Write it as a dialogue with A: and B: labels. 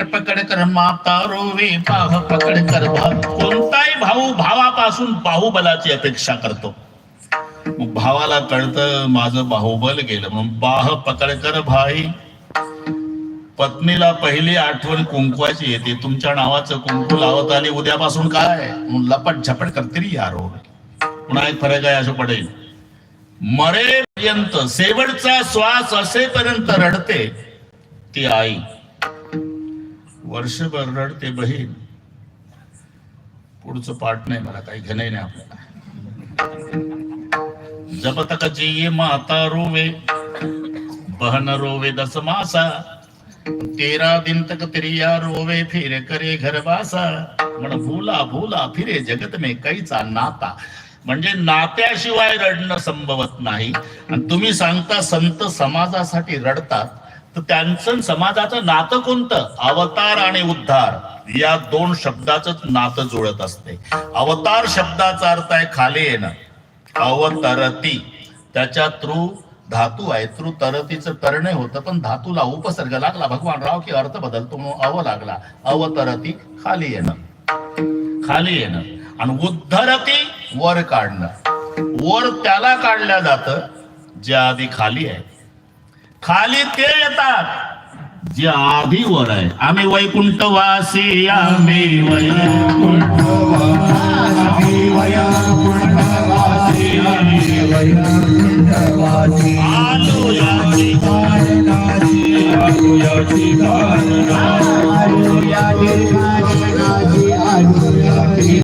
A: कर माता रोवे बाह पकड कर भाव कोणताही भाऊ भावापासून बाहुबलाची अपेक्षा करतो. मग भावाला कळतं माझं बाहुबल गेलं. म्हणून बाह पकड कर भाई. पत्नीला पहिली आठवण कुंकवाची येते. तुमच्या नावाचं कुंकू लावत आली उद्यापासून काय? म्हणून लपट झपट करते यार पुन्हा एक फरक आहे असं पडेल? मरेपर्यंत शेवटचा श्वास असेपर्यंत रडते ती आई. वर्षभर रडते बहीण. पुढचं पाठ नाही मला काही घेणं नाही आपल्याला. जब तक जिये माता रोवे बहन रोवे दस मासा. तेरा दिन तक त्रिया रोवे फिर करे घर बासा. म्हण भूला भूला फिरे जगत में कैचा नाता. म्हणजे नात्याशिवाय रडणं संभवत नाही. आणि तुम्ही सांगता संत समाजासाठी रडतात. तर त्यांचं समाजाचं नातं कोणतं? अवतार आणि उद्धार. या दोन शब्दाच नातं जुळत असते. अवतार शब्दाचा अर्थ आहे खाली येणं. अवतरती. त्याच्या थ्रू धातू आहे. थ्रू तरतीचं तरणे होतं पण धातूला उपसर्ग लागला. भगवान राव की अर्थ बदलतो म्हणून अव लागला. अवतरती खाली येणं. खाली येणं. आणि उद्धरती वर काढणं. वर त्याला काढल्या जातं. जे आधी खाली आहे. खाली ते येतात. जे आधी वर आहे. आम्ही वैकुंठवासी आम्ही वैकुंठवासी. आलो या